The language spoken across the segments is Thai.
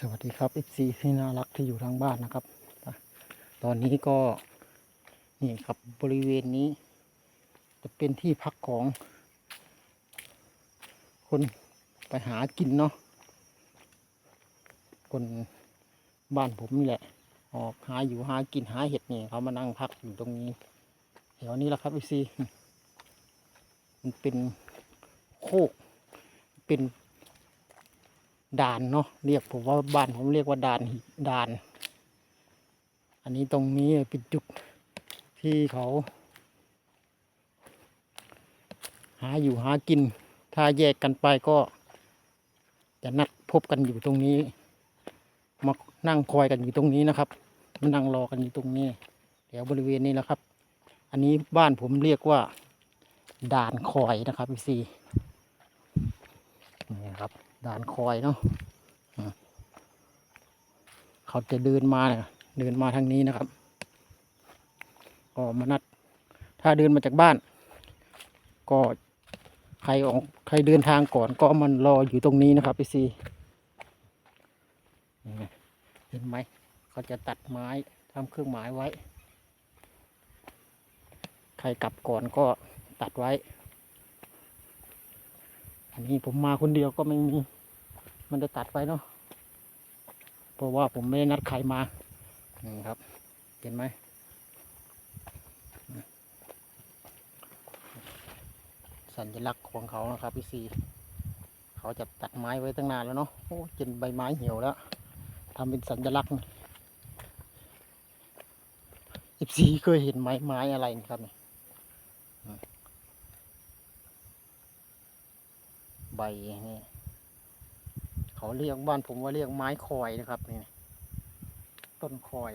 สวัสดีครับ FC ที่น่ารักที่อยู่ทางบ้านนะครับ ตอนนี้ก็นี่ครับบริเวณนี้ จะเป็นที่พักของ คนไปหากินเนาะคนบ้านผมนี่แหละ ออกหาอยู่หากินหาเห็ดนี่เขามานั่งพักอยู่ตรงนี้แถวนี้แหละครับ FC มันเป็นโคกเป็น ด่านเนาะเรียกผมว่าบ้านผมเรียกว่าด่านด่าน อันนี้ตรงนี้เป็นจุดที่เขา หาอยู่หากิน ถ้าแยกกันไปก็ จะนัดพบกันอยู่ตรงนี้ มานั่งคอยกันอยู่ตรงนี้นะครับมานั่งรอกันอยู่ตรงนี้แถวบริเวณนี้แหละครับ อันนี้บ้านผมเรียกว่าด่านคอยนะครับพี่ซีนี่ครับ ด่านคอยเนาะเขาจะเดินมาเนี่ยเดินมาทางนี้นะครับก็มานัด ถ้าเดินมาจากบ้าน ก็ใครออกใครเดินทางก่อนก็มันรออยู่ตรงนี้นะครับพี่สี่เห็นไหมเขาจะตัดไม้ทำเครื่องหมายไว้ ใครกลับก่อนก็ตัดไว้ อันนี้ผมมาคนเดียวก็ไม่มี มันจะตัดไว้เนาะเพราะว่าผมไม่ได้นัดใครมานี่ครับเห็นไหมสัญลักษณ์ของเขานะครับพี่ซีเขาจะตัดไม้ไว้ตั้งนานแล้วเนาะโอ้จนใบไม้เหี่ยวแล้วทำเป็นสัญลักษณ์อีซีเคยเห็นไม้ไม้อะไรนครับนี่อืมใบนี่ เขาเรียกบ้านผมว่าเรียกไม้คอยนะครับนี่ต้นคอย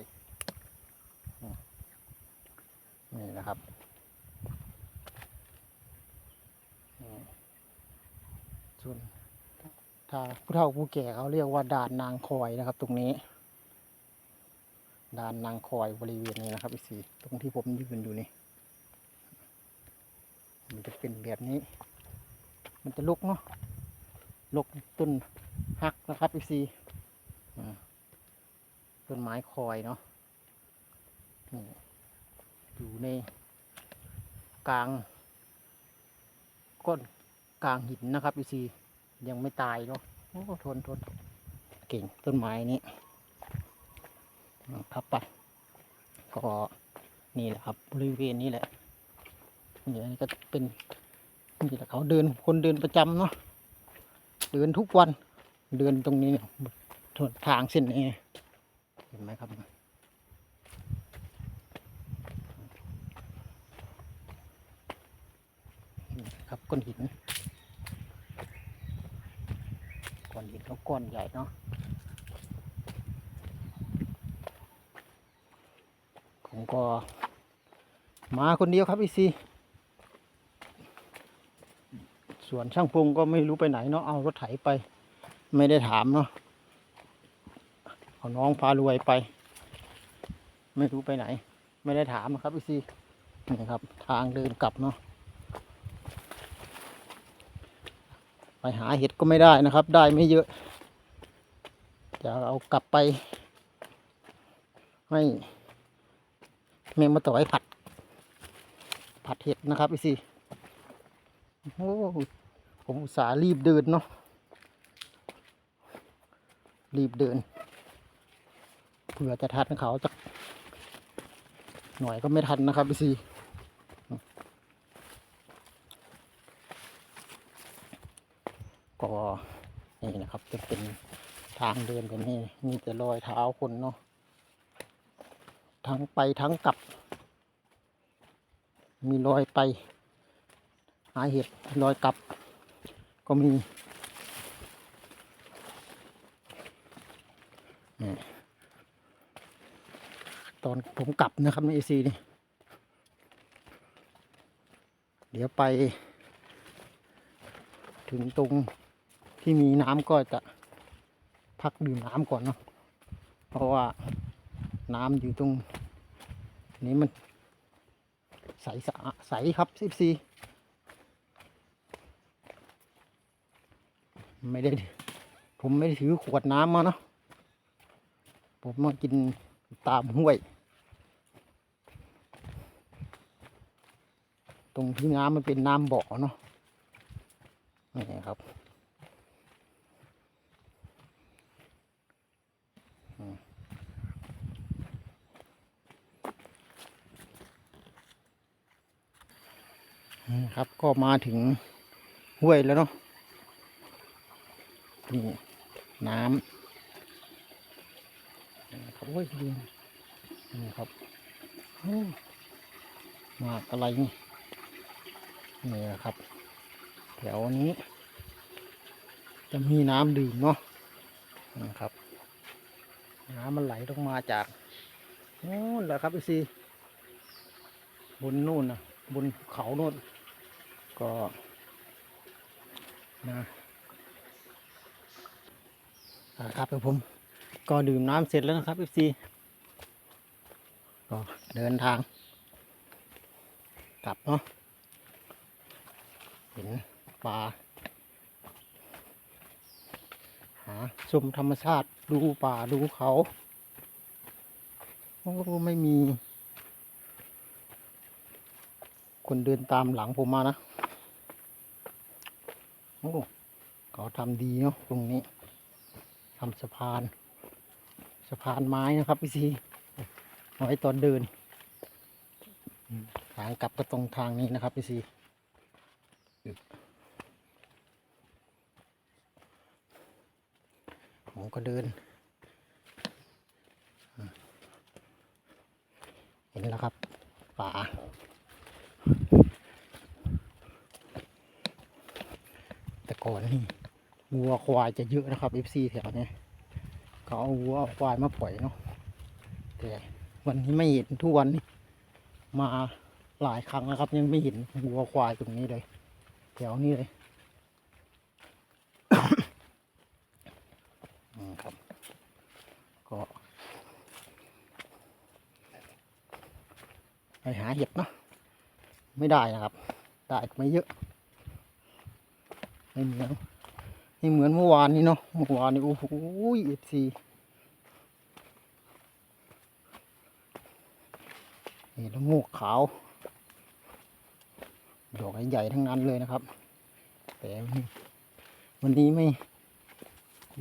นี่นะครับส่วนถ้าผู้เฒ่าผู้แก่เขาเรียกว่าด่านนางคอยนะครับ ตรงนี้ด่านนางคอยบริเวณนี้นะครับอีสีตรงที่ผมยืนอยู่นี่มันจะเป็นแบบนี้ มันจะลุกเนาะลุกต้น หักนะครับอีซีต้นไม้คอยเนาะอยู่ในกลางก้นกลางหินนะครับอีซียังไม่ตายเนาะโอ้ทนทนเก่งต้นไม้นี้ครับไปก็นี่แหละครับบริเวณนี้แหละนี่อันนี้ก็เป็นนี่แหละเขาเดินคนเดินประจำเนาะเดินทุกวัน เดินตรงนี้เนี่ยทางเส้นนี้เห็นไหมครับ ครับก้อนหินก้อนหินเขาก้อนใหญ่เนาะผมก็มาคนเดียวครับอีซีส่วนช่างพงก็ไม่รู้ไปไหนเนาะเอารถไถไป ไม่ได้ถามเนาะเอาน้องพารวยไป ไม่รู้ไปไหน ไม่ได้ถามนะครับพี่ซีนี่ครับ ทางเดินกลับเนาะไปหาเห็ดก็ไม่ได้นะครับ ได้ไม่เยอะ จะเอากลับไป ให้แม่มาต่อยผัด ผัดเห็ดนะครับพี่ซีโอ้ผมอุตส่าห์รีบเดินเนาะ รีบเดินเผื่อจะทันเขาจักหน่อยก็ไม่ทันนะครับพี่ซีก็นี่นะครับ จะเป็นทางเดินแบบนี้มีแต่รอยเท้าคนเนาะทั้งไปทั้งกลับ มีรอยไป หาเห็ดรอยกลับ ก็มี ตอนผมกลับนะครับในเอซีนี่ เดี๋ยวไป ถึงตรงที่มีน้ำก็จะพักดื่มน้ำก่อนเนาะเพราะว่าน้ำอยู่ตรงนี้มันใสสะใสครับสิบซีไม่ได้ ผมไม่ได้ถือขวดน้ำมาเนาะ ผมมากินตามห้วย ตรงที่น้ำมันเป็นน้ำบ่อเนาะนี่ครับนะครับก็มาถึงห้วยแล้วเนาะนี่น้ำ นี่ครับห้ยดีนี่ครับโอ้มากอะไรนี่นี่นะครับ แถวนี้ จะมีน้ำดื่มเนาะนะครับ น้ำมันไหลลงมาจากนู่นแหละครับพี่ซีบนนู่นนะบนเขาโน่นก็นะอ่าครับเดี๋ยวผม ก็ดื่มน้ำเสร็จแล้วนะครับพี่ซีก็เดินทาง กลับเนาะเห็นปลาหาชมธรรมชาติดูป่าดูเขาโอ้ไม่มี คนเดินตามหลังผมมานะโอ้เขาทำดีเนาะตรงนี้ทำสะพาน สะพานไม้นะครับพี่ซีเอาไว้ตอนเดิน ทางกลับก็ตรงทางนี้นะครับพี่ซีผมก็เดินเห็นแล้วครับป่าแต่ก่อนนี่วัวควายจะเยอะนะครับ FC แถวนี้ เขาเอาวัวควายมาปล่อยเนาะแต่วันนี้ไม่เห็นทุกวันนี้มาหลายครั้งแล้วครับ ยังไม่เห็นวัวควายตรงนี้เลยแถวนี้เลยอืมครับ ก็ไปหาเห็ดเนาะไม่ได้นะครับ ได้ไม่เยอะ ไม่เหมือน ไม่เหมือนเมื่อวานนี้เนาะเมื่อวานนี้โอ้โหเอฟซีนี่ละโงกขาว ดอกใหญ่ทั้งนั้นเลยนะครับ แต่วันนี้ไม่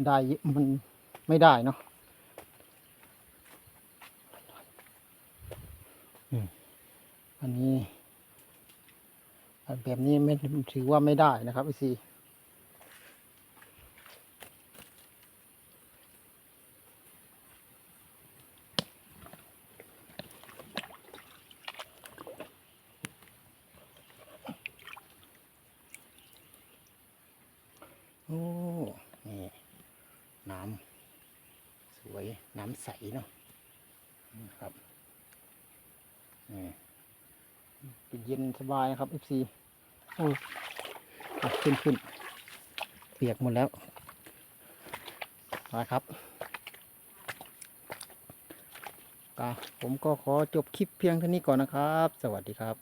ได้เยอะมันไม่ได้เนาะอันนี้แบบนี้ไม่ถือว่าไม่ได้นะครับพี่ซีโอ้ นี่ น้ำสวย น้ำ ใสเนาะครับนี่เป็นเย็นสบายครับ FC โอ้อะขึ้นขึ้นเปียกหมดแล้วมาครับก็ผมก็ขอจบคลิปเพียงเท่านี้ก่อนนะครับ สวัสดีครับ